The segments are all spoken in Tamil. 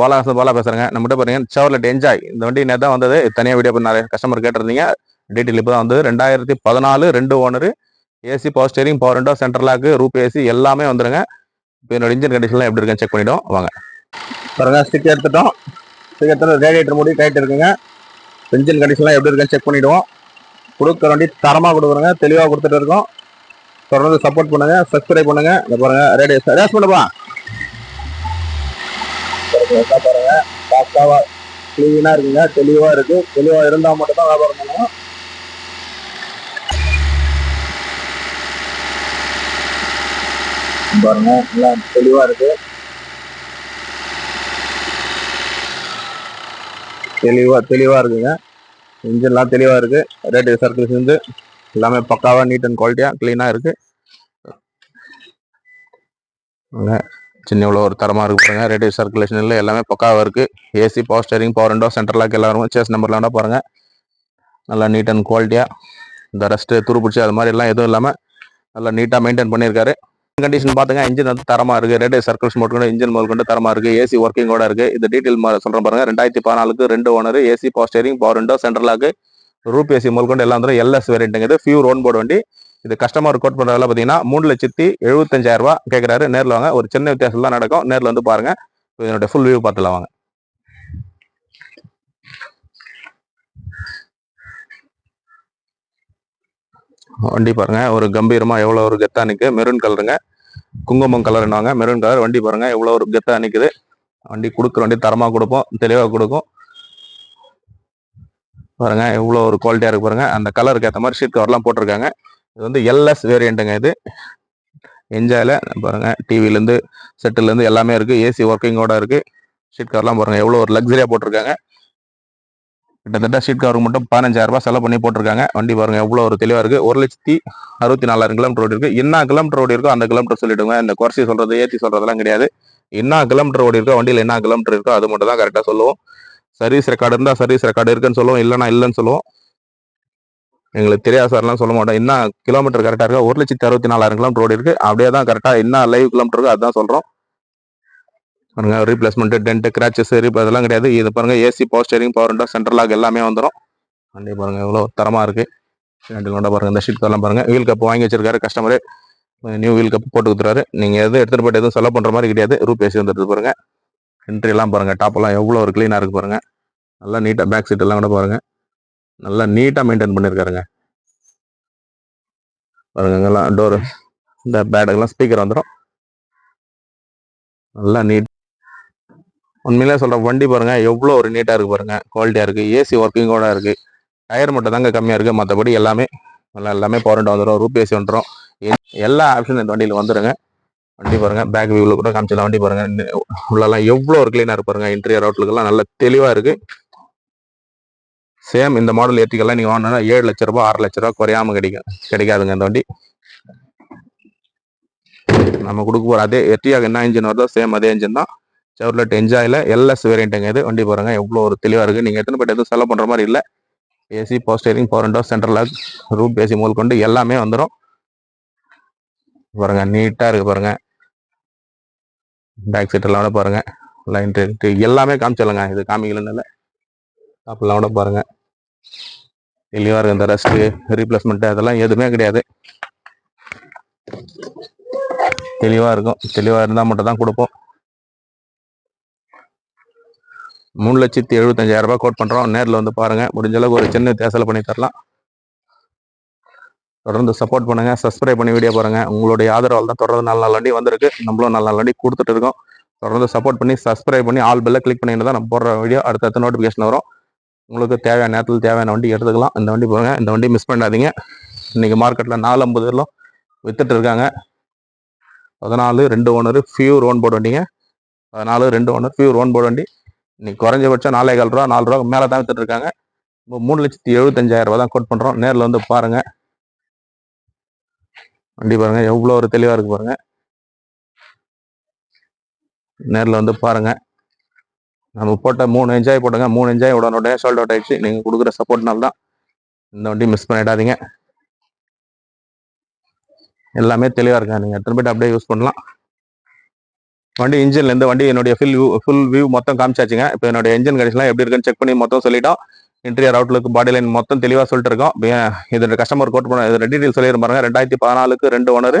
பாலா பாலா பேசுகிறேங்க நம்மகிட்ட பாருங்க செவர்லெட் என்ஜாய் இந்த வண்டி நேரம் தான் வந்தது. தனியாக வீடியோ பண்ண நிறைய கஸ்டமர் கேட்டிருந்தீங்க. டீட்டெயில் இப்போ தான் வந்தது. ரெண்டாயிரத்தி பதினாலு ரெண்டு owner AC power steering power window central lock roof AC எல்லாமே வந்துடுங்க இப்போ என்னோட இன்ஜின் கண்டிஷன்லாம் எப்படி இருக்குன்னு செக் பண்ணிவிடும் வாங்க. பாருங்க ஸ்டிக் எடுத்துட்டோம். ஸ்டிக் எடுத்து ரேடியேட்டர் மூடி டைட் இருக்குங்க. இன்ஜின் கண்டிஷன்லாம் எப்படி இருக்குன்னு செக் பண்ணிவிடுவோம் கொடுக்குற வண்டி தரமாக கொடுக்குறோங்க. தெளிவாக கொடுத்துட்டு இருக்கோம். தொடர்ந்து சப்போர்ட் பண்ணுங்கள் சப்ஸ்கிரைப் பண்ணுங்க. இந்த பாருங்கள் ரேடியோ ரேஸ் பண்ணுப்பா பாருங்க. பாருங்க பாஸ்டாவா கிளீனா இருக்குங்க தெளிவா இருக்கு. தெளிவா இருந்தா மட்டும் தான் வியாபாரம் பண்ணுவோம் பாருங்க நல்லா தெளிவா இருக்கு. தெளிவா தெளிவா இருக்குங்க. இன்ஜின்லாம் தெளிவா இருக்கு. ரேட்டு சர்க்கிள்ஸ் இருந்து எல்லாமே பக்காவா நீட் அண்ட் குவாலிட்டியா கிளீனா இருக்கு. சின்ன இவ்வளோ ஒரு தரமாக இருக்கு பாருங்கள் ரேடியோ சர்க்குலேஷன் இல்லை எல்லாமே பக்காவாக இருக்குது AC power steering power window center lock எல்லாரும் சேஸ் நம்பர்லாம் வேணா பாருங்கள் நல்லா நீட் அண்ட் குவாலிட்டியாக இந்த ரெஸ்ட்டு துரு பிடிச்சி அது மாதிரி எல்லாம் எதுவும் இல்லாமல் நல்லா நீட்டாக மெயின்டைன் பண்ணியிருக்காரு. கண்டிஷன் பார்த்துங்க இன்ஜின் வந்து தரமாக இருக்குது ரேடியோ சர்க்கிள்ஸ் மோட் கொண்டு இன்ஜின் முதல் கொண்டு தரமாக இருக்குது ஏசி ஒர்க்கிங்கோட இருக்குது இந்த டீட்டெயில் சொல்கிறேன் பாருங்கள் ரெண்டாயிரத்தி பதினாலுக்கு ரெண்டு owner AC power steering power window center lock roof AC முதல் கொண்டு எல்லாம் வந்துடும் எல்எஸ் வேரியண்ட்டுங்கிறது ஃபியூர் ஓன் போர்டு வண்டி. இது கஸ்டமர் கோட் பண்ணுறதுல பார்த்தீங்கன்னா மூணு லட்சத்தி எழுபத்தஞ்சாயிரம் ரூபா கேட்குறாரு நேரில் வாங்க. ஒரு சின்ன வித்தியாசம் தான் நடக்கும். நேரில் வந்து பாருங்க. இதனுடைய ஃபுல் வியூ பார்த்துலாம் வாங்க. வண்டி பாருங்க. ஒரு கம்பீரமா எவ்வளவு ஒரு கெத்தா நிக்கு மெரூன் கலருங்க குங்குமம் கலர்னுவாங்க மெரூன் கலர் வண்டி பாருங்க. எவ்வளவு ஒரு கெத்தா நிக்குது. வண்டி கொடுக்குற வண்டி தரமா கொடுப்போம். தெளிவா கொடுக்கும். பாருங்க. எவ்வளோ ஒரு குவாலிட்டியா இருக்கு பாருங்க. அந்த கலருக்கு ஏற்ற மாதிரி ஷீட் கவர்லாம் போட்டிருக்காங்க. இது வந்து எல்எஸ் வேரியண்ட்டுங்க இது. என்ஜாயில் பாருங்கள் டிவிலேருந்து செட்டிலேருந்து எல்லாமே இருக்குது ஏசி ஒர்க்கிங்கோட இருக்குது ஷீட் கவர்லாம் பாருங்கள் எவ்வளோ ஒரு லக்ஸரியாக போட்டிருக்காங்க. கிட்டத்தட்ட ஷீட் கவருக்கு மட்டும் பதினஞ்சாயிரரூபா செலவு பண்ணி போட்டிருக்காங்க. வண்டி பாருங்கள் எவ்வளோ ஒரு தெளிவாக இருக்குது ஒரு லட்சத்தி அறுபத்தி நாலாயிரம் கிலோமீட்டர் ஓடி இருக்குது என்ன கிலோமீட்டர் ஓடி இருக்கோ அந்த கிலோமீட்டர் சொல்லிடுங்க. இந்த குறைச்சி சொல்கிறது ஏற்றி சொல்கிறதெல்லாம் கிடையாது. என்ன கிலோமீட்டர் ஓடி இருக்கோ வண்டியில் என்ன கிலோமீட்டர் இருக்கோ அது மட்டும் தான் கரெக்டாக சொல்லுவோம். சர்வீஸ் ரெக்கார்டு இருந்தால் சர்வீஸ் ரெக்கார்டு இருக்குன்னு சொல்லுவோம். இல்லைன்னா இல்லைன்னு சொல்லுவோம். எங்களுக்கு தெரியாது சார்லாம் சொல்ல மாட்டோம். என்ன கிலோமீட்டர் கரெக்டாக இருக்கா? ஒரு லட்சத்தி அறுபத்தி நாலாயிரம் கிலோமீட்டர் ரோடு இருக்குது அப்படியே தான் கரெக்டாக என்ன லைவ் கிலோமீட்டர் இருக்கோ அதுதான் சொல்கிறோம் பாருங்கள் ரீப்ளேஸ்மெண்ட்டு டென்ட் கிராச்சஸ் ரீப் அதெல்லாம் கிடையாது. இது பாருங்கள் AC power steering power window central lock எல்லாமே வந்துடும் வண்டி பாருங்கள் எவ்வளோ தரமாக இருக்குது வண்டியில் பாருங்க இந்த ஷீட் எல்லாம் பாருங்கள் வீல் கப் வாங்கி வச்சிருக்காரு கஸ்டமரு நியூ வீல் கப் போட்டு கொடுத்துறாரு நீங்கள் எதுவும் எடுத்துகிட்டு போயிட்டு எதுவும் செலவு பண்ணுற மாதிரி கிடையாது. ரூப் ஏசி வந்துடுது பாருங்கள் என்ட்ரி எல்லாம் டாப்பெல்லாம் எவ்வளோ ஒரு க்ளீனாக இருக்கு பாருங்கள் நல்லா நீட்டாக பேக் சீட் எல்லாம் கூட பாருங்கள் நல்லா நீட்டாக மெயின்டைன் பண்ணியிருக்காருங்க பாருங்க இங்கெல்லாம் டோரு இந்த பேடுக்கெல்லாம் ஸ்பீக்கர் வந்துடும் நல்லா நீட் உண்மையிலே சொல்கிறேன் வண்டி பாருங்கள் எவ்வளோ ஒரு நீட்டாக இருக்கு பாருங்க. குவாலிட்டியாக இருக்குது ஏசி ஒர்க்கிங்கோட இருக்குது டயர் மட்டும் தாங்க கம்மியாக இருக்குது மற்றபடி எல்லாமே நல்லா எல்லாமே பவர் வந்துடும் ரூப் ஏசி வந்துடும் எல்லா ஆப்ஷன் இந்த வண்டியில் வந்துடுங்க வண்டி பாருங்கள் பேக் வியூவில் கூட காமிச்சிடலாம் வண்டி பாருங்கள் உள்ளெல்லாம் எவ்வளோ ஒரு க்ளீனாக இருப்பாருங்க இன்டீரியர் அவுட்லுக்கெல்லாம் நல்ல தெளிவாக இருக்கு. சேம் இந்த மாடல் ஏற்றிக்கெல்லாம் நீங்கள் வாங்கினா ஏழு லட்ச ரூபா ஆறு லட்ச ரூபா குறையாமல் கிடைக்கும். கிடைக்காதுங்க இந்த வண்டி. நம்ம கொடுக்க போகிற அதே எட்டியாக என்ன இன்ஜின் வருதோ சேம் அதே இன்ஜின் தான். செவர்லெட் என்ஜாயில் எல்எஸ் வேரியண்ட்டுங்க இது. வண்டி பாருங்க எவ்வளோ ஒரு தெளிவாக இருக்குது நீங்கள் எத்தனை போய்ட்டு எதுவும் செலவு பண்ணுற மாதிரி இல்லை. AC power steering power window central lock roof AC முதல் கொண்டு எல்லாமே வந்துடும் பாருங்க நீட்டாக இருக்கு பாருங்க. பேக் சீட் எல்லாம் கூட பாருங்க. லைன் எல்லாமே காமிச்சிடலங்க இது காமிக்கலன்னு இல்லை. டாப்லாம் கூட பாருங்கள் தெளிவாக இருக்கு இந்த ரெஸ்ட்டு ரீப்ளேஸ்மெண்ட் அதெல்லாம் எதுவுமே கிடையாது. தெளிவாக இருக்கும். தெளிவாக இருந்தால் மட்டும் தான் கொடுப்போம். மூணு லட்சத்தி எழுபத்தஞ்சாயிரம் ரூபாய் கோட் பண்ணுறோம் நேரில் வந்து பாருங்கள் முடிஞ்ச அளவுக்கு ஒரு சின்ன தேசலை பண்ணி தரலாம். தொடர்ந்து சப்போர்ட் பண்ணுங்க. சப்ஸ்கிரைப் பண்ணி வீடியோ பாருங்கள் உங்களுடைய ஆதரவால் தான் தொடர்ந்து நல்ல நல்ல வந்திருக்கு. நம்மளும் நல்ல நல்ல கொடுத்துட்டு இருக்கோம். தொடர்ந்து சப்போர்ட் பண்ணி சப்ஸ்கிரைப் பண்ணி ஆல் பெல்ல கிளிக் பண்ணிட்டு தான் நம்ம போடுற வீடியோ அடுத்தடுத்த நோட்டிஃபிகேஷன் வரும். உங்களுக்கு தேவையான நேரத்தில் தேவையான வண்டி எடுத்துக்கலாம். இந்த வண்டி பாருங்க இந்த வண்டி மிஸ் பண்ணாதீங்க. இன்றைக்கி மார்க்கெட்டில் நாலு ஐம்பது எல்லாம் வித்துட்டு இருக்காங்க. பதினாலு ரெண்டு ஓனர் ஃபியூர் ஓன் போர்டு வண்டிங்க. பதினாலு ரெண்டு ஓனர் ஃபியூர் ஓன் போர்டு வண்டி. இன்னைக்கு குறைஞ்சபட்சம் நாலே கால் ரூபா நாலு ரூபா மேலே தான் வித்துட்டு இருக்காங்க. இப்போ மூணு லட்சத்தி எழுபத்தஞ்சாயிரம் ரூபா தான் கோட் பண்ணுறோம் நேரில் வந்து பாருங்கள் வண்டி பாருங்கள் எவ்வளோ ஒரு தெளிவாக இருக்கு பாருங்கள் நேரில் வந்து பாருங்கள் நம்ம போட்ட மூணு என்ஜாய் போட்டுங்க. மூணு என்ஜாய் உடனே சோல்ட் அவுட் ஆயிடுச்சு. நீங்கள் கொடுக்குற சப்போர்ட்னால தான் இந்த வண்டி மிஸ் பண்ணிடாதீங்க. எல்லாமே தெளிவாக இருக்கா நீங்கள் எத்தனை போயிட்டு அப்படியே யூஸ் பண்ணலாம். வண்டி இன்ஜின்ல இருந்து வண்டி என்னுடைய ஃபில் வியூ ஃபுல் வியூ மொத்தம் காமிச்சாச்சுங்க. இப்போ என்னுடைய இன்ஜின் கண்டிஷன்லாம் எப்படி இருக்குன்னு செக் பண்ணி மொத்தம் சொல்லிட்டோம். இன்டீரியர் அவுட்லுக்கு பாடி லைன் மொத்தம் தெளிவாக சொல்லிட்டு இருக்கோம். இதோட கஸ்டமர் கோட் பண்ண இது டீட்டெயில் சொல்லியிருப்பாங்க ரெண்டாயிரத்தி பதினாலுக்கு ரெண்டு ஓனர்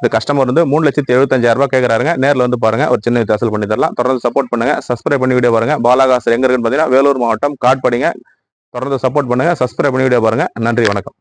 இந்த கஸ்டமர் வந்து மூணு லட்சத்தி எழுபத்தஞ்சாயிரம் ரூபாய் கேட்குறாருங்க நேரில் வந்து பாருங்க ஒரு சின்ன வித்தியாசம் பண்ணி தரலாம். தொடர்ந்து சப்போர்ட் பண்ணுங்க சப்ஸ்கிரைப் பண்ணி வீடியோ பாருங்க. பாலாகாசர் எங்க இருக்குன்னு பார்த்தீங்கன்னா வேலூர் மாவட்டம் காட்படிங்க. தொடர்ந்து சப்போர்ட் பண்ணுங்க சப்ஸ்கிரைப் பண்ணி வீடியோ பாருங்க. நன்றி வணக்கம்.